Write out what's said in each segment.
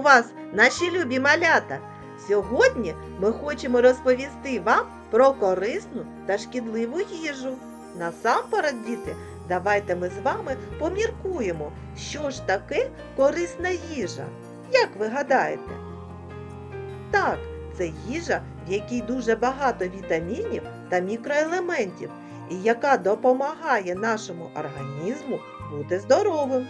Вітаємо вас, наші любі малята! Сьогодні ми хочемо розповісти вам про корисну та шкідливу їжу. Насамперед, діти, давайте ми з вами поміркуємо, що ж таке корисна їжа. Як ви гадаєте? Так, це їжа, в якій дуже багато вітамінів та мікроелементів, і яка допомагає нашому організму бути здоровим.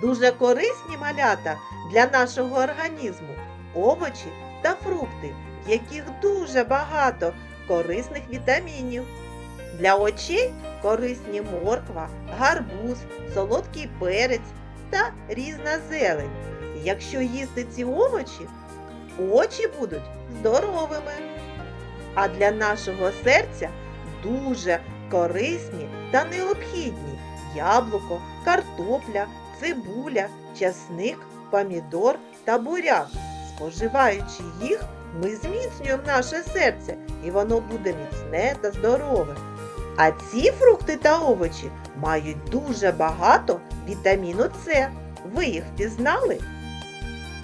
Дуже корисні малята для нашого організму овочі та фрукти, в яких дуже багато корисних вітамінів. Для очей корисні морква, гарбуз, солодкий перець та різна зелень. Якщо їсти ці овочі, очі будуть здоровими. А для нашого серця дуже корисні та необхідні яблуко, картопля, цибуля, часник, помідор та буряк. Споживаючи їх, ми зміцнюємо наше серце, і воно буде міцне та здорове. А ці фрукти та овочі мають дуже багато вітаміну С. Ви їх впізнали?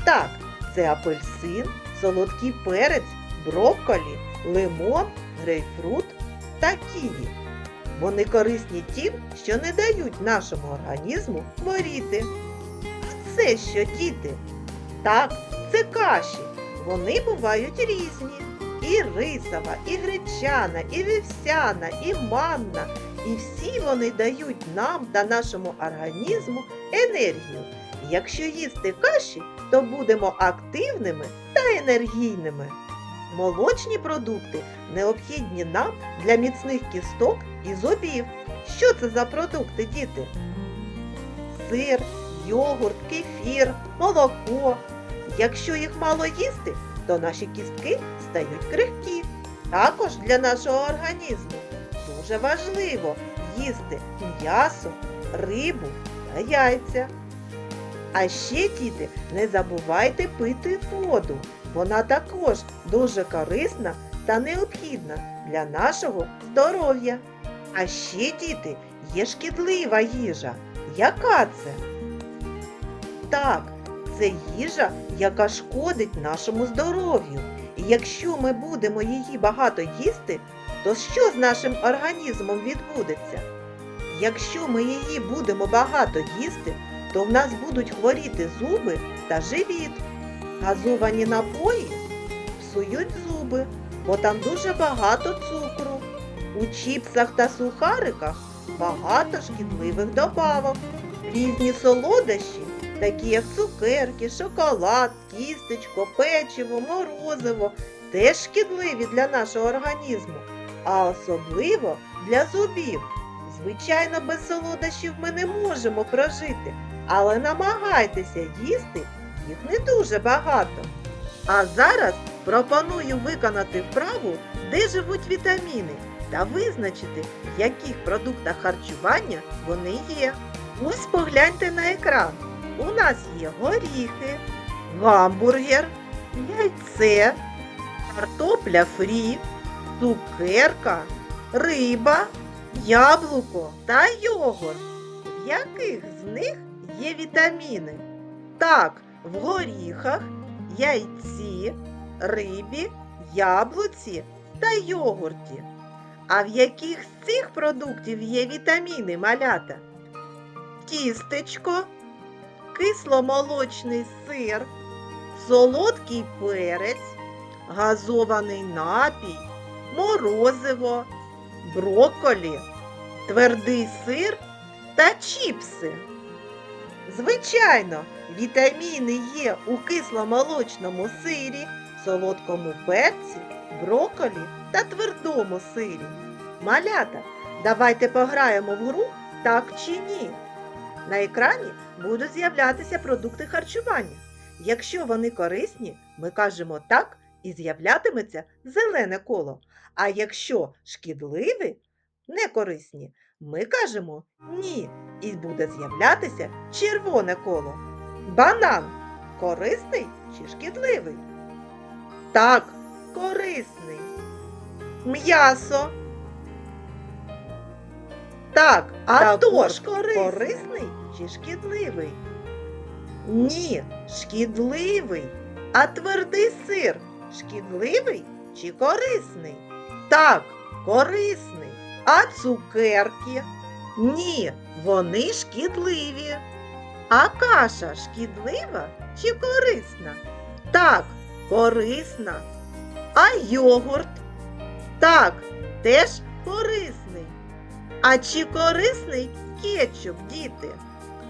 Так, це апельсин, солодкий перець, брокколі, лимон, грейпфрут та ківі. Вони корисні тим, що не дають нашому організму хворіти. Це що, діти? Так, це каші. Вони бувають різні. І рисова, і гречана, і вівсяна, і манна. І всі вони дають нам та нашому організму енергію. Якщо їсти каші, то будемо активними та енергійними. Молочні продукти необхідні нам для міцних кісток і зубів. Що це за продукти, діти? Сир, йогурт, кефір, молоко. Якщо їх мало їсти, то наші кістки стають крихкі. Також для нашого організму дуже важливо їсти м'ясо, рибу та яйця. А ще, діти, не забувайте пити воду. Вона також дуже корисна та необхідна для нашого здоров'я. А ще, діти, є шкідлива їжа. Яка це? Так, це їжа, яка шкодить нашому здоров'ю. І якщо ми будемо її багато їсти, то що з нашим організмом відбудеться? Якщо ми її будемо багато їсти, то в нас будуть хворіти зуби та живіт. Газовані напої псують зуби, бо там дуже багато цукру. У чіпсах та сухариках багато шкідливих добавок. Різні солодощі, такі як цукерки, шоколад, тістечко, печиво, морозиво, теж шкідливі для нашого організму, а особливо для зубів. Звичайно, без солодощів ми не можемо прожити, але намагайтеся їсти їх не дуже багато. А зараз пропоную виконати вправу, де живуть вітаміни, та визначити, в яких продуктах харчування вони є. Ось погляньте на екран. У нас є горіхи, гамбургер, яйце, картопля фрі, цукерка, риба, яблуко та йогурт. В яких з них є вітаміни? Так, в горіхах, яйці, рибі, яблуці та йогурті. А в яких з цих продуктів є вітаміни малята? Тістечко, кисломолочний сир, солодкий перець, газований напій, морозиво, брокколі, твердий сир та чіпси. Звичайно, вітаміни є у кисломолочному сирі, солодкому перці, брокколі та твердому сирі. Малята, давайте пограємо в гру так чи ні. На екрані будуть з'являтися продукти харчування. Якщо вони корисні, ми кажемо так і з'являтиметься зелене коло. А якщо шкідливі, некорисні, ми кажемо ні і буде з'являтися червоне коло. Банан корисний чи шкідливий? Так, корисний. М'ясо. Так, а Також тож корисний. корисний чи шкідливий? Ні, шкідливий. А твердий сир шкідливий чи корисний? Так, корисний. А цукерки? Ні, вони шкідливі. А каша шкідлива чи корисна? Так, корисна. А йогурт? Так, теж корисний. А чи корисний кетчуп, діти?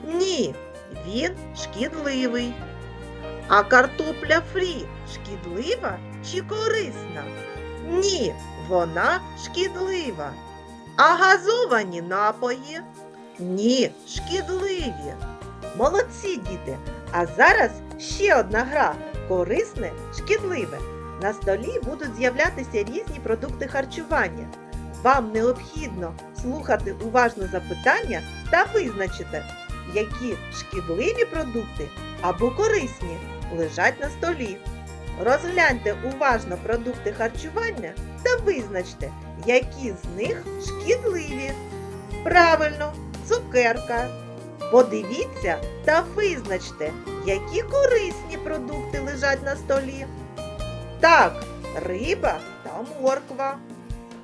Ні, він шкідливий. А картопля фрі шкідлива чи корисна? Ні, вона шкідлива. А газовані напої? Ні, шкідливі. Молодці, діти. А зараз ще одна гра корисне, шкідливе. На столі будуть з'являтися різні продукти харчування. Вам необхідно слухати уважно запитання та визначити, які шкідливі продукти або корисні лежать на столі. Розгляньте уважно продукти харчування та визначте, які з них шкідливі. Правильно, цукерка. Подивіться та визначте, які корисні продукти лежать на столі. Так, риба та морква.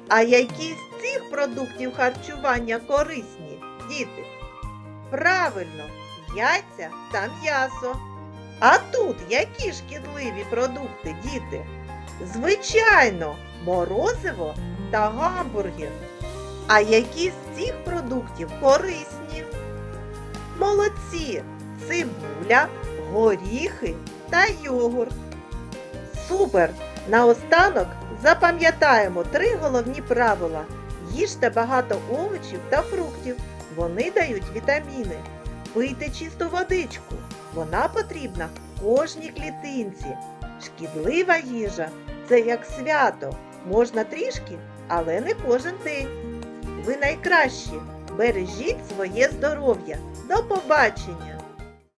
А які з цих продуктів харчування корисні, діти? Правильно, яйця та м'ясо. А тут які шкідливі продукти, діти? Звичайно, морозиво та гамбургер. А які з цих продуктів корисні? Молодці! Цибуля, горіхи та йогурт. Супер! Наостанок запам'ятаємо три головні правила. Їжте багато овочів та фруктів. Вони дають вітаміни. Пийте чисту водичку. Вона потрібна кожній клітинці. Шкідлива їжа це як свято. Можна трішки, але не кожен день. Ви найкращі. Бережіть своє здоров'я. До побачення!